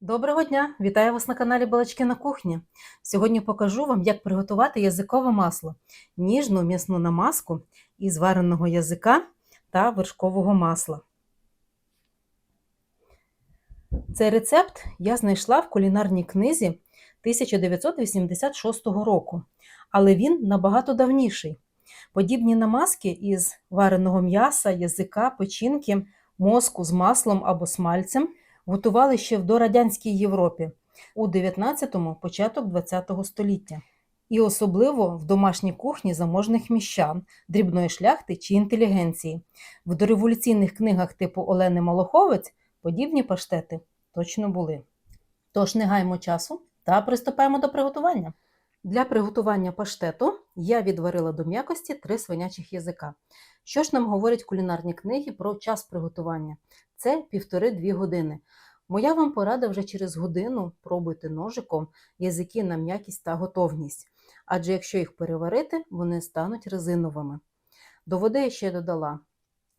Доброго дня! Вітаю вас на каналі Балачки на кухні. Сьогодні покажу вам, як приготувати язикове масло, ніжну м'ясну намазку із вареного язика та вершкового масла. Цей рецепт я знайшла в кулінарній книзі 1986 року, але він набагато давніший. Подібні намазки із вареного м'яса, язика, печінки, мозку з маслом або смальцем готували ще в дорадянській Європі у 19-му, початок 20-го століття. І особливо в домашній кухні заможних міщан, дрібної шляхти чи інтелігенції. В дореволюційних книгах типу Олени Малоховець подібні паштети точно були. Тож не гаймо часу та приступаємо до приготування. Для приготування паштету я відварила до м'якості три свинячих язика. Що ж нам говорять кулінарні книги про час приготування? Це півтори-дві години. Моя вам порада вже через годину пробуйте ножиком язики на м'якість та готовність, адже якщо їх переварити, вони стануть резиновими. До води я ще додала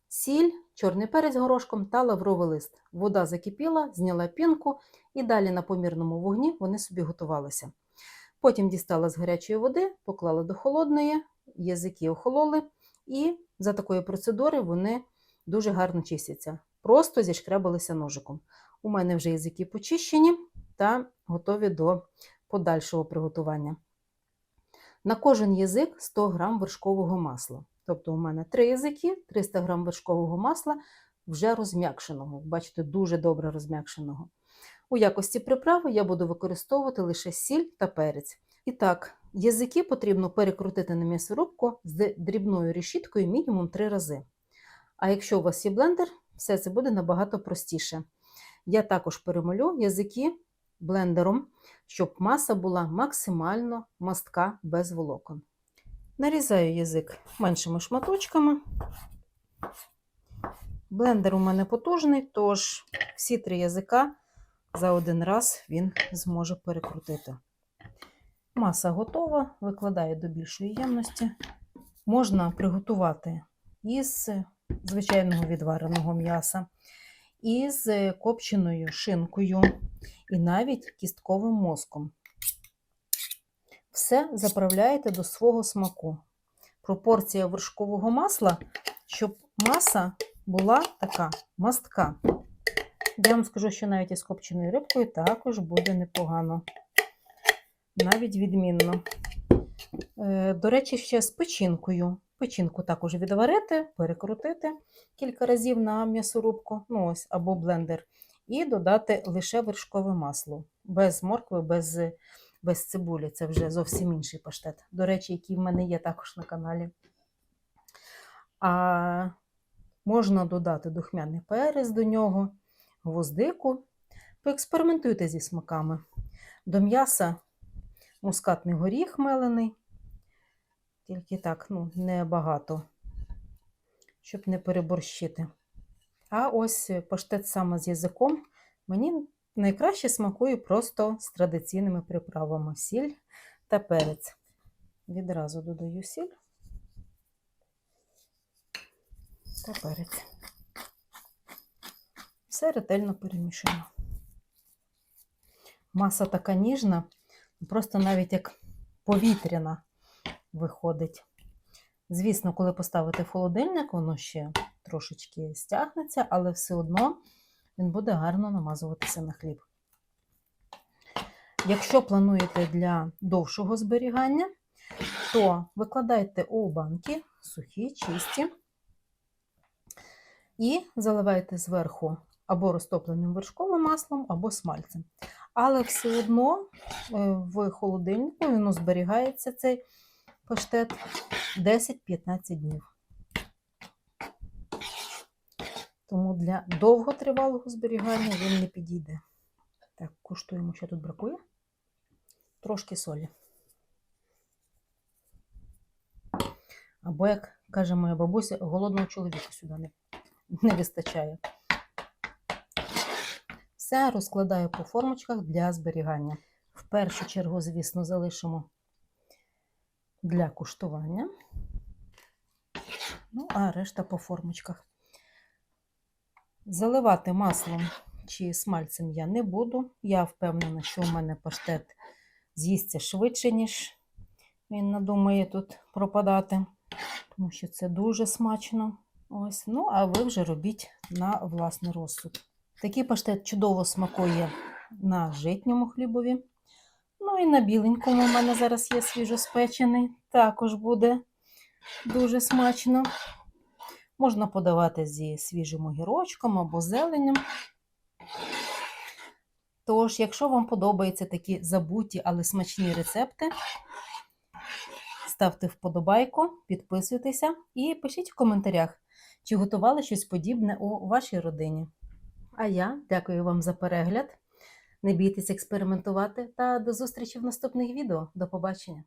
сіль, чорний перець горошком та лавровий лист. Вода закипіла, зняла пінку і далі на помірному вогні вони собі готувалися. Потім дістала з гарячої води, поклала до холодної, язики охололи, і за такої процедури вони дуже гарно чистяться. Просто зішкребалися ножиком. У мене вже язики почищені та готові до подальшого приготування. На кожен язик 100 г вершкового масла. Тобто у мене 3 язики, 300 г вершкового масла вже розм'якшеного. Бачите, дуже добре розм'якшеного. У якості приправи я буду використовувати лише сіль та перець. І так, язики потрібно перекрутити на м'ясорубку з дрібною решіткою мінімум 3 рази. А якщо у вас є блендер, все це буде набагато простіше. Я також перемолю язики блендером, щоб маса була максимально мастка без волокон. Нарізаю язик меншими шматочками. Блендер у мене потужний, тож всі три язика за один раз він зможе перекрутити. Маса готова, викладаю до більшої ємності. Можна приготувати із звичайного відвареного м'яса, із копченою шинкою і навіть кістковим мозком. Все заправляєте до свого смаку. Пропорція вершкового масла, щоб маса була така мастка. Я вам скажу, що навіть із копченою рибкою також буде непогано. Навіть відмінно. Е, До речі, ще з печінкою. Печінку також відварити, перекрутити кілька разів на м'ясорубку, ну ось, або блендер, і додати лише вершкове масло. Без моркви, без, без цибулі. Це вже зовсім інший паштет. До речі, який в мене є також на каналі. А можна додати духмяний перець до нього, гвоздику. Поекспериментуйте зі смаками. До м'яса мускатний горіх мелений. Тільки так, ну, небагато, щоб не переборщити. А ось паштет саме з язиком мені найкраще смакує просто з традиційними приправами сіль та перець. Відразу додаю сіль та перець. Все ретельно перемішуємо. Маса така ніжна, просто навіть як повітряна виходить. Звісно, коли поставити в холодильник, воно ще трошечки стягнеться, але все одно він буде гарно намазуватися на хліб. Якщо плануєте для довшого зберігання, то викладайте у банки сухі, чисті, і заливайте зверху або розтопленим вершковим маслом, або смальцем. Але все одно в холодильнику воно зберігається цей паштет 10-15 днів. Тому для довготривалого зберігання він не підійде. Так, куштуємо, що тут бракує. Трошки солі. Або, як каже моя бабуся, голодного чоловіка сюди не, не вистачає. Все розкладаю по формочках для зберігання. В першу чергу, звісно, залишимо для куштування. Ну, а решта по формочках. Заливати маслом чи смальцем я не буду. Я впевнена, що у мене паштет з'їсться швидше, ніж він надумає тут пропадати, тому що це дуже смачно. Ось, ну, а ви вже робіть на власний розсуд. Такий паштет чудово смакує на житньому хлібові. Ну і на біленькому у мене зараз є свіжоспечений. Також буде дуже смачно. Можна подавати зі свіжим огірочком або зеленням. Тож, якщо вам подобаються такі забуті, але смачні рецепти, ставте вподобайку, підписуйтеся і пишіть в коментарях, чи готували щось подібне у вашій родині. А я дякую вам за перегляд. Не бійтесь експериментувати та до зустрічі в наступних відео. До побачення!